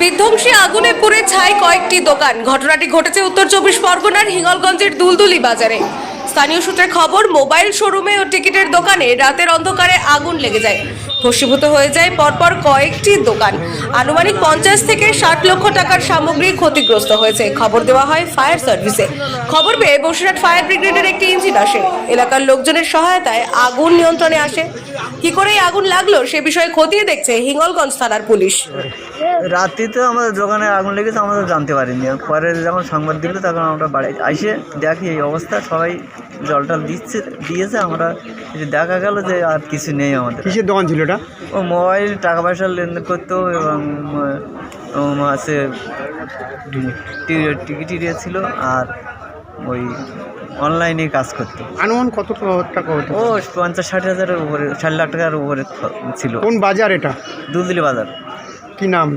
বিধ্বংসী আগুনে পুড়ে ছাই কয়েকটি দোকান। ঘটনাটি ঘটেছে উত্তর চব্বিশ পরগনার হিঙ্গলগঞ্জের দুলদুলি বাজারে। স্থানীয় সূত্রে খবর, মোবাইল শোরুমে ও টিকিটের দোকানে রাতের অন্ধকারে আগুন লেগে যায়। ভস্মীভূত হয়ে যায় পরপর কয়েকটি দোকান। আনুমানিক পঞ্চাশ থেকে ষাট লক্ষ টাকার সামগ্রী ক্ষতিগ্রস্ত হয়েছে। খবর দেওয়া হয় ফায়ার সার্ভিসে। খবর পেয়ে বসিরহাট ফায়ার ব্রিগেডের একটি ইঞ্জিন আসে। এলাকার লোকজনের সহায়তায় আগুন নিয়ন্ত্রণে আসে। কি করে আগুন লাগল সে বিষয়ে খতিয়ে দেখছে হিঙ্গলগঞ্জ থানার পুলিশ। রাত্রিতে আমাদের দোকানে আগুন লেগেছে আমরা জানতে পারিনি। পরে যখন সংবাদ দিল তখন আমরা বাড়ি এসে দেখি এই অবস্থা সবাই জল টল দিচ্ছে দিয়েছে আমরা দেখা গেল যে আর কিছু নেই আমাদের। কিসের দোকান ছিল এটা? ও মোবাইল টাকা পয়সা লেনদেন করতো এবং আছে টিকিট ছিল আর ওই অনলাইনে কাজ করতো। আনুমান কত টাকা হতো? ও পঞ্চাশ ষাট হাজারের উপরে ষাট লাখ টাকার উপরে ছিল। কোন বাজার এটা? দুলদুলি বাজার। কি নাম?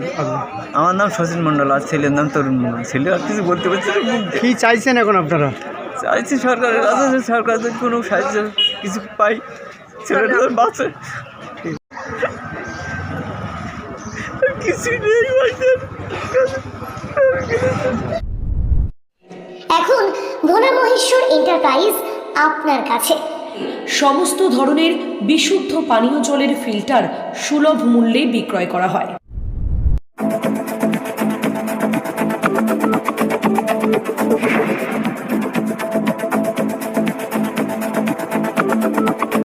আমার নাম শচীন মণ্ডল আর ছেলের নাম তরুণ মণ্ডল। ছেলে আর কিছু বলতে পারছি না কি চাইছেন এখন আপনারা? চাইছি সরকারের কাছে যে সরকার যদি কোনো সাহায্য কিছু পাই ছেলেটা বাঁচে। কিছু নেই। এখন ভোলা মহেশ্বর এন্টারপ্রাইজ আপনার কাছে। সমস্ত ধরনের বিশুদ্ধ পানীয় জলের ফিল্টার সুলভ মূল্যে বিক্রয় করা হয়। Thank you.